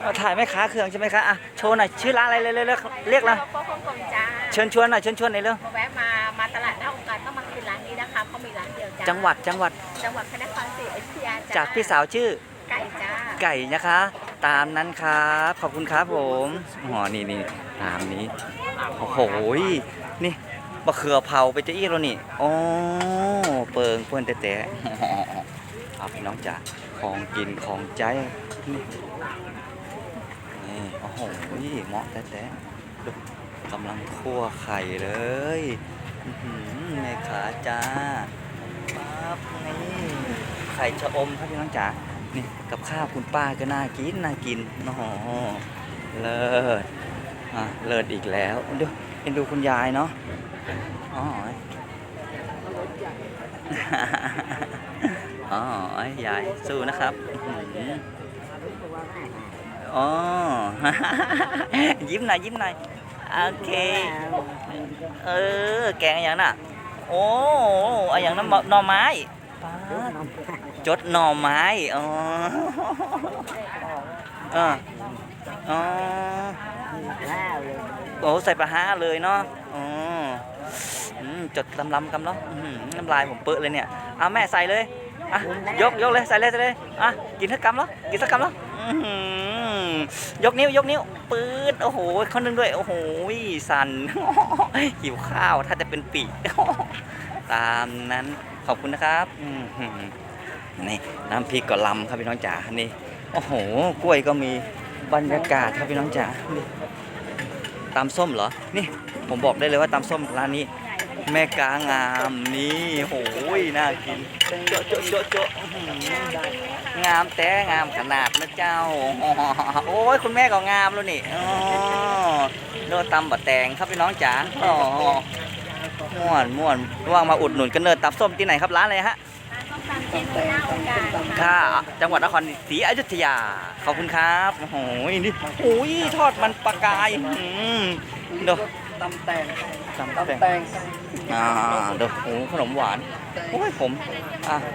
เอาถ่ายแม่ค้าเครื่องใช่ไหมคะอะโชว์หน่อยชื่อร้านอะไรเร็วๆเรียกเลยโป๊ะฮ่องกงจ้าเชิญชวนหน่อยเชิญชวนหน่อยเร็ว มาแวะมามาตลา จ้าจังหวัดจังหวัดจังหวัดพระนครศรีอยุธยาจ้าจากพี่สาวชื่อไก่จ้าไก่นะคะ ตามนั้นครับขอบคุณครับผมอ๋อนี่นี่ตามนี้โอ้โหยนี่บะเขือเผาไปจะอี้แล้วนี่อ๋อเปิงเพื่อนแต่แต่เอาพี่น้องจ๋าของกินของใจนี่นี่โอ้โหยเหมาะแต่แต่ดูกำลังคั่วไข่เลยอื้อหือแม่ขาจ้าปั๊บ นี่ไข่ชะอมครับพี่น้องจ๋านี่กับข้าวคุณป้าก็น่ากินน่ากินโอ้โหเลิศอะเลิศอีกแล้วดูเห็นดูคุณยายเนาะอ๋ออ๋อยายสู้นะครับอ๋อยิ้มหน่อยยิ้มหน่อยโอเค เออ แกงอย่างน่ะ โอ้อะอย่างนั้นหน่อไม้ปาดจดหน่อไม้อ๋ออ่าอ๋อโอ้ใส่ปลาห้าเลยเนาะอ๋ออืมจดลำลำๆกำเนาะอื้อหือน้ำลายผมเปื้อะเลยเนี่ยเอาแม่ใส่เลยอะยกยกเลยใส่เลยใส่เลยอะกินสักกำแล้วกินสักกำแล้วอื้อหือ ยกนิ้วยกนิ้วปื๊ดโอ้โหคนหนึงด้วย โอ้โหสันหิวข้าวถ้าจะเป็นปีกตามนั้นขอบคุณนะครับนี่น้ำพริกก็ลำครับพี่น้องจ๋านี่โอ้โหกล้วยก็มีบรรยากาศครับพี่น้องจ๋านี่ตำส้มเหรอ นี่ผมบอกได้เลยว่าตำส้มร้านนี้ แม่กางามนี่โอ้ยน่ากินโจ๊ะโจ๊ะโจ๊ะ งามแต่งามขนาดนะเจ้า โอ้ยคุณแม่ก็งามแล้วนี่อ๋อโดนตำบะแตงครับพี่น้องจ๋าอ๋อม่วนม่วนว่างมาอุดหนุนกันเนินตับส้มที่ไหนครับร้านอะไรฮะต้องการเจนหน้าองค์การค่ะจังหวัดนครศรีอยุธยา ขอบคุณครับโอ้โหนี่โอ้ยทอดมันปลากายอืมดูตำแตงตำตำแตงแตงอ่าดูโอ้โหขนมหวานโอ้ยผมอะ